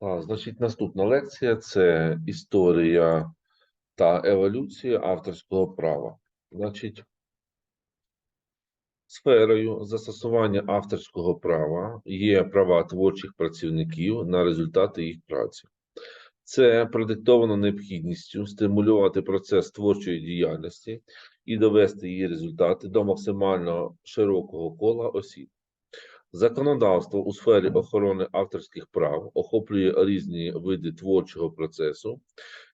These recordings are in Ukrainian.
А, значить, наступна лекція це історія та еволюція авторського права. Значить, сферою застосування авторського права є права творчих працівників на результати їх праці. Це продиктовано необхідністю стимулювати процес творчої діяльності і довести її результати до максимально широкого кола осіб. Законодавство у сфері охорони авторських прав охоплює різні види творчого процесу,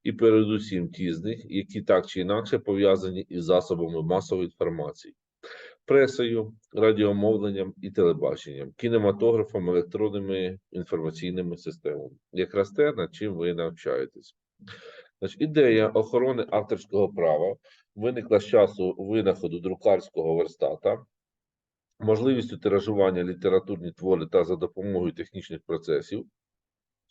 і передусім ті з них, які так чи інакше пов'язані із засобами масової інформації, пресою, радіомовленням і телебаченням, кінематографом, електронними інформаційними системами. Якраз те, над чим ви навчаєтесь. Значить, ідея охорони авторського права виникла з часу винаходу друкарського верстата можливістю тиражування літературні твори та за допомогою технічних процесів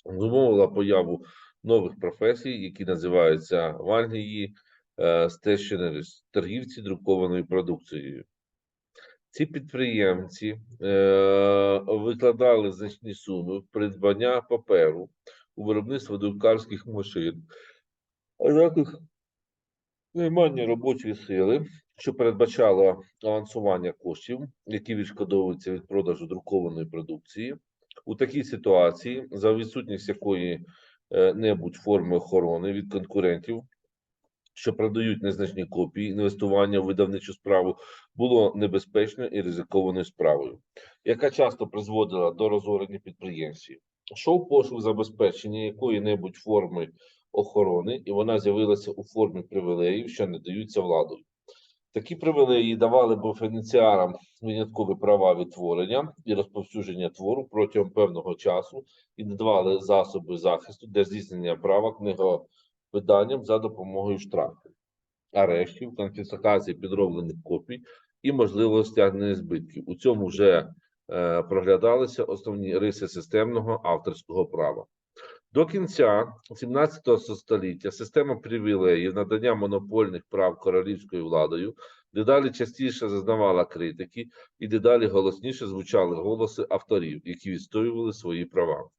зумовила появу нових професій, які називаються в Англії е, торгівці друкованою продукцією. Ці підприємці е, викладали значні суми в придбання паперу у виробництво друкарських машин, а також наймання робочої сили, що передбачало авансування коштів, які відшкодовуються від продажу друкованої продукції. У такій ситуації, за відсутність якої е, форми охорони від конкурентів, що продають незначні копії, інвестування в видавничу справу було небезпечною і ризикованою справою, яка часто призводила до розорення підприємців. Шов пошук забезпечення якої-небудь форми охорони, і вона з'явилася у формі привілеїв, що надаються владою. Такі привілеї давали бенефіціарам виняткові права відтворення і розповсюдження твору протягом певного часу і надавали засоби захисту для здійснення права книговиданням за допомогою штрафів, арештів, конфіскації підроблених копій і можливого стягнення збитків. У цьому вже е, проглядалися основні риси системного авторського права. До кінця 17 століття система привілеїв надання монопольних прав королівською владою дедалі частіше зазнавала критики і дедалі голосніше звучали голоси авторів, які відстоювали свої права.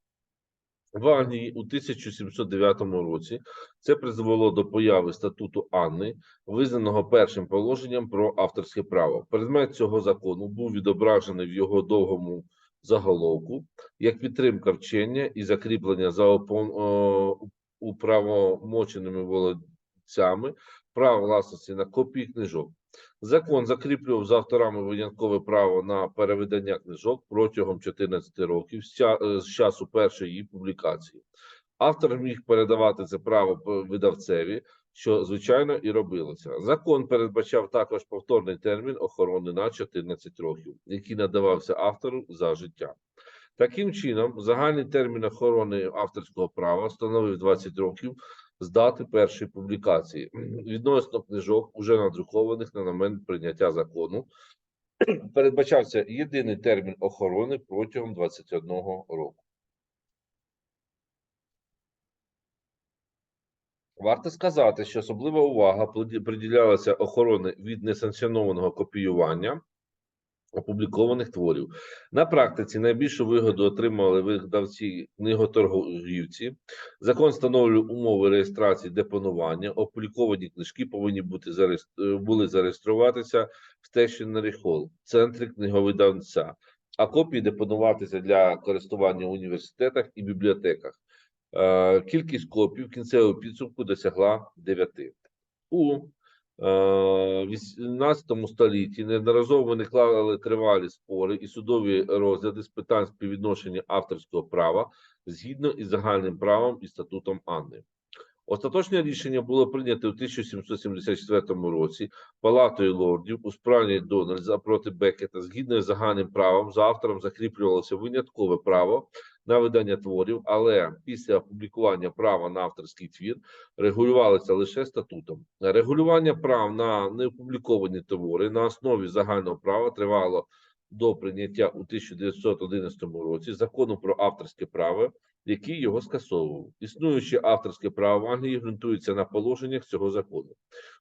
В Англії у 1709 році це призвело до появи статуту Анни, визнаного першим положенням про авторське право. Предмет цього закону був відображений в його довгому заголовку як підтримка вчення і закріплення за опон- управомоченими володцями прав власності на копії книжок. Закон закріплював за авторами виняткове право на перевидання книжок протягом 14 років е, з часу першої її публікації. Автор міг передавати це право видавцеві, що звичайно і робилося. Закон передбачав також повторний термін охорони на 14 років, який надавався автору за життя. Таким чином, загальний термін охорони авторського права становив 20 років з дати першої публікації відносно книжок, уже надрукованих на момент прийняття закону. Передбачався єдиний термін охорони протягом 21 року. Варто сказати, що особлива увага приділялася охорони від несанкціонованого копіювання опублікованих творів. На практиці найбільшу вигоду отримали видавці книготоргівці. Закон встановлює умови реєстрації депонування. Опубліковані книжки повинні бути зареєс- е, були зареєструватися в Stationery Hall, центрі книговидавця, а копії депонуватися для користування в університетах і бібліотеках. Е, Кількість копій в кінцевому підсумку досягла 9. У е, 18 столітті неодноразово виникали тривалі спори і судові розгляди з питань співвідношення авторського права згідно із загальним правом і статутом Анни. Остаточне рішення було прийнято у 1774 році Палатою лордів у справі Дональдса проти Беккета. Згідно з загальним правом, за автором закріплювалося виняткове право на видання творів, але після опублікування права на авторський твір регулювалося лише статутом. Регулювання прав на неопубліковані твори на основі загального права тривало до прийняття у 1911 році закону про авторське право, який його скасовував. Існуюче авторське право в Англії ґрунтується на положеннях цього закону.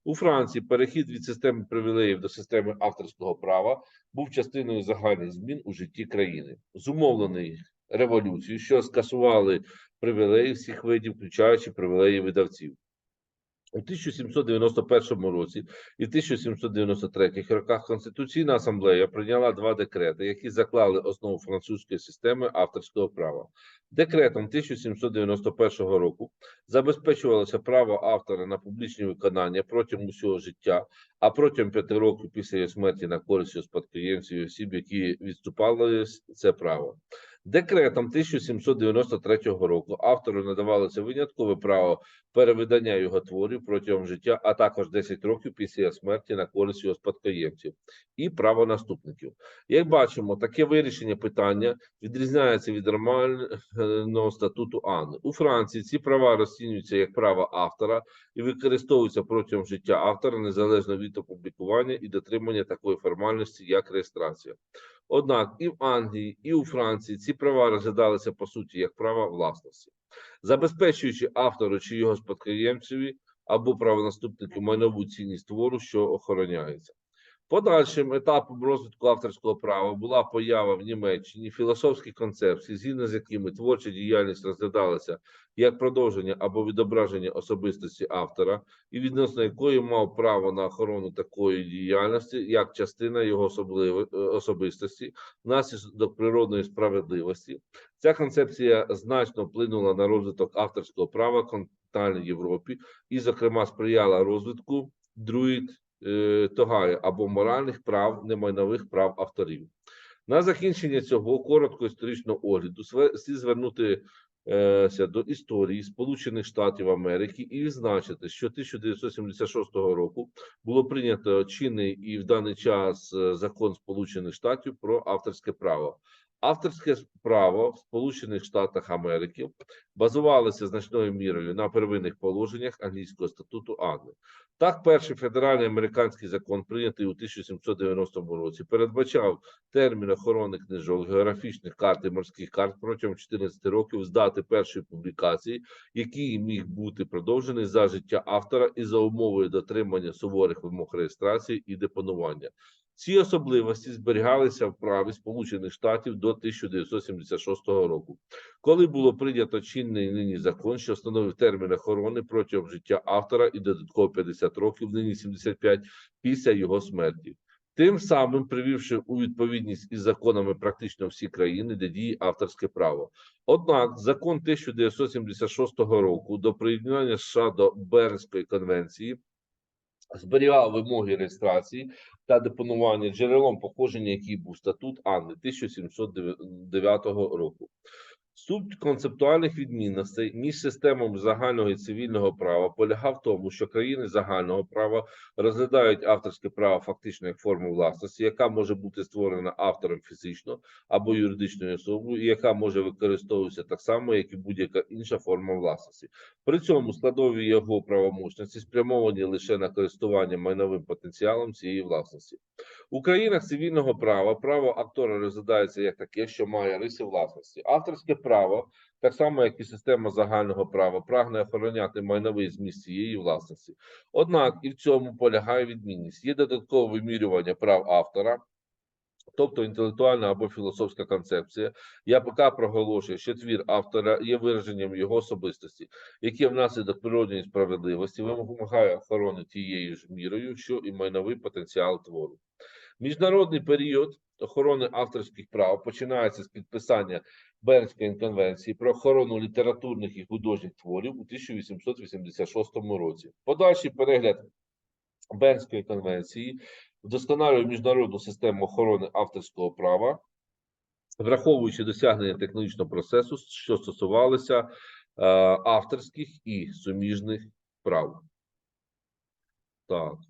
У Франції перехід від системи привілеїв до системи авторського права був частиною загальних змін у житті країни, зумовлений революцією, що скасували привілеїв всіх видів, включаючи привілеї видавців. У 1791 році і 1793 роках Конституційна асамблея прийняла два декрети, які заклали основу французької системи авторського права. Декретом 1791 року забезпечувалося право автора на публічні виконання протягом усього життя, а протягом п'яти років після його смерті на користь спадкоємців і осіб, які відступали це право. Декретом 1793 року автору надавалося виняткове право перевидання його творів протягом життя, а також 10 років після смерті на користь його спадкоємців і право наступників. Як бачимо, таке вирішення питання відрізняється від нормального статуту Анни. У Франції ці права розцінюються як право автора і використовуються протягом життя автора незалежно від опублікування і дотримання такої формальності, як реєстрація. Однак і в Англії, і у Франції ці права розглядалися по суті як права власності, забезпечуючи автору чи його спадкоємцеві або правонаступнику майнову цінність твору, що охороняється. Подальшим етапом розвитку авторського права була поява в Німеччині філософських концепцій, згідно з якими творча діяльність розглядалася як продовження або відображення особистості автора, і відносно якої мав право на охорону такої діяльності як частина його е, особистості, внаслідок природної справедливості. Ця концепція значно вплинула на розвиток авторського права в континентальній Європі і, зокрема, сприяла розвитку друїд е, Тогаї або моральних прав, немайнових прав авторів. На закінчення цього короткого історичного огляду слід звернути е, до історії Сполучених Штатів Америки і відзначити, що 1976 року було прийнято чинний і в даний час е, закон Сполучених Штатів про авторське право. Авторське право в Сполучених Штатах Америки базувалося значною мірою на первинних положеннях англійського статуту Анни. Так, перший федеральний американський закон, прийнятий у 1790 році, передбачав термін охорони книжок, географічних карт і морських карт протягом 14 років з дати першої публікації, який міг бути продовжений за життя автора і за умовою дотримання суворих вимог реєстрації і депонування. Ці особливості зберігалися в праві Сполучених Штатів до 1976 року, коли було прийнято чинний нині закон, що встановив термін охорони протягом життя автора і додатково 50 років, нині 75, після його смерті. Тим самим привівши у відповідність із законами практично всі країни, де діє авторське право. Однак закон 1976 року до приєднання США до Бернської конвенції зберігав вимоги реєстрації та депонування джерелом походження, який був статут Анни 1709 року. Суть концептуальних відмінностей між системами загального і цивільного права полягав в тому, що країни загального права розглядають авторське право фактично як форму власності, яка може бути створена автором фізично або юридичною особою, і яка може використовуватися так само, як і будь-яка інша форма власності. При цьому складові його правомочності спрямовані лише на користування майновим потенціалом цієї власності. У країнах цивільного права право автора розглядається як таке, що має риси власності. Авторське право, так само як і система загального права, прагне охороняти майновий зміст цієї власності. Однак і в цьому полягає відмінність. Є додаткове вимірювання прав автора. Тобто інтелектуальна або філософська концепція, ЯПК проголошує, що твір автора є вираженням його особистості, яке внаслідок природньої справедливості вимагає охорони тією ж мірою, що і майновий потенціал твору. Міжнародний період охорони авторських прав починається з підписання Бернської конвенції про охорону літературних і художніх творів у 1886 році. Подальший перегляд Бернської конвенції вдосконалює міжнародну систему охорони авторського права, враховуючи досягнення технологічного процесу, що стосувалися е, авторських і суміжних прав. Так.